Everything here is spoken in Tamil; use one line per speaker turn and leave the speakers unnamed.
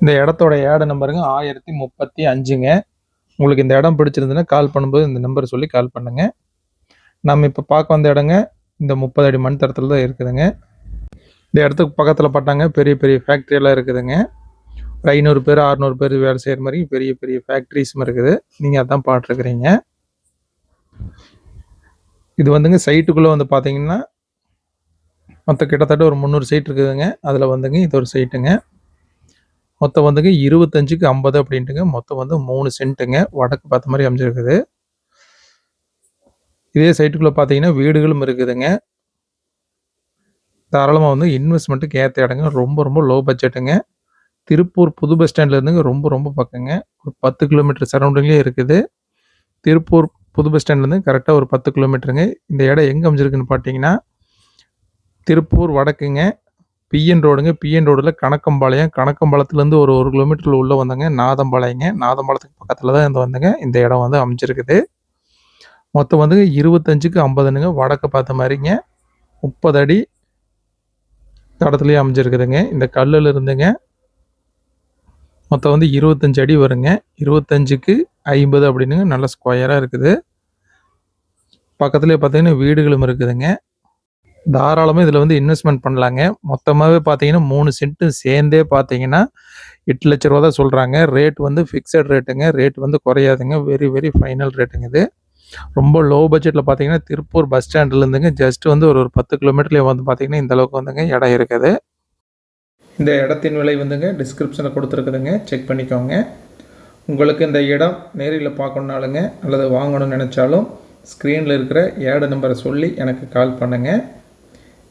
இந்த இடத்தோட ஏட நம்பருங்க ஆயிரத்தி முப்பத்தி அஞ்சுங்க. உங்களுக்கு இந்த இடம் பிடிச்சிருந்துன்னா கால் பண்ணும்போது இந்த நம்பர் சொல்லி கால் பண்ணுங்க. நம்ம இப்போ பார்க்க வந்த இடங்க இந்த முப்பது அடி மண் தரத்தில் தான் இருக்குதுங்க. இந்த இடத்துக்கு பக்கத்தில் பட்டாங்க பெரிய பெரிய ஃபேக்ட்ரி எல்லாம் இருக்குதுங்க. ஒரு ஐநூறு பேர் அறநூறு பேர் வேலை செய்கிற மாதிரி பெரிய பெரிய ஃபேக்ட்ரிஸும் இருக்குது. நீங்கள் அதான் பாட்டுருக்குறீங்க இது வந்துங்க சைட்டுக்குள்ளே வந்து பார்த்தீங்கன்னா மொத்தம் கிட்டத்தட்ட ஒரு முந்நூறு சைட் இருக்குதுங்க. அதில் வந்துங்க இது ஒரு சைட்டுங்க மொத்தம் வந்துங்க இருபத்தஞ்சுக்கு ஐம்பது அப்படின்ட்டுங்க. மொத்தம் வந்து மூணு சென்ட்டுங்க. வடக்கு பார்த்த மாதிரி அமைஞ்சிருக்குது. இதே சைட்டுக்குள்ளே பார்த்தீங்கன்னா வீடுகளும் இருக்குதுங்க. தாராளமாக வந்து இன்வெஸ்ட்மெண்ட்டுக்கு ஏற்ற இடங்க. ரொம்ப ரொம்ப லோ பட்ஜெட்டுங்க. திருப்பூர் புது பஸ் ஸ்டாண்ட்லேருந்துங்க ரொம்ப ரொம்ப பக்கங்க. ஒரு பத்து கிலோமீட்டர் சரௌண்டிங்லேயே இருக்குது. திருப்பூர் புது பஸ் ஸ்டாண்ட்லேருந்து கரெக்டாக ஒரு பத்து கிலோமீட்டருங்க. இந்த இடம் எங்கே அமைஞ்சிருக்குன்னு பார்த்தீங்கன்னா திருப்பூர் வடக்குங்க. பிஎன் ரோடுங்க. பிஎன் ரோடில் கணக்கம்பாளையம் கணக்கம்பாளையத்துலேருந்து ஒரு ஒரு கிலோமீட்டர் உள்ளே வந்தங்க. நாதம்பாளையங்க. நாதம்பாளையத்துக்கு பக்கத்தில் தான் இந்த வந்துங்க. இந்த இடம் வந்து அமைஞ்சிருக்குது. மொத்தம் வந்து இருபத்தஞ்சுக்கு ஐம்பதுனுங்க வடக்கு பார்த்த மாதிரிங்க. முப்பது அடி தடத்துலேயே அமைஞ்சிருக்குதுங்க. இந்த கல்லில் இருந்துங்க. மொத்தம் வந்து இருபத்தஞ்சு அடி வருங்க. இருபத்தஞ்சுக்கு ஐம்பது அப்படின்னுங்க. நல்ல ஸ்கொயராக இருக்குது. பக்கத்துலேயே பார்த்தீங்கன்னா வீடுகளும் இருக்குதுங்க. தாராளமாக இதில் வந்து இன்வெஸ்ட்மெண்ட் பண்ணலாங்க. மொத்தமாகவே பார்த்தீங்கன்னா மூணு சென்ட்டு சேர்ந்தே பார்த்தீங்கன்னா எட்டு லட்ச ரூபா தான் சொல்கிறாங்க ரேட் வந்து ஃபிக்ஸட் ரேட்டுங்க ரேட் வந்து குறையாதுங்க. வெரி வெரி ஃபைனல் ரேட்டுங்க இது. ரொம்ப லோ பட்ஜெட்டில் பார்த்தீங்கன்னா திருப்பூர் பஸ் ஸ்டாண்ட்லேருந்துங்க ஜஸ்ட் வந்து ஒரு ஒரு பத்து கிலோமீட்டர்லேயே வந்து பார்த்தீங்கன்னா இந்த அளவுக்கு வந்துங்க இடம் இருக்குது. இந்த இடத்தின் விலை வந்துங்க டிஸ்கிரிப்ஷனில் கொடுத்துருக்குதுங்க. செக் பண்ணிக்கோங்க. உங்களுக்கு இந்த இடம் நேரில் பார்க்கணுனாலுங்க அல்லது வாங்கணும்னு நினச்சாலும் ஸ்க்ரீனில் இருக்கிற ஏட நம்பரை சொல்லி எனக்கு கால் பண்ணுங்கள்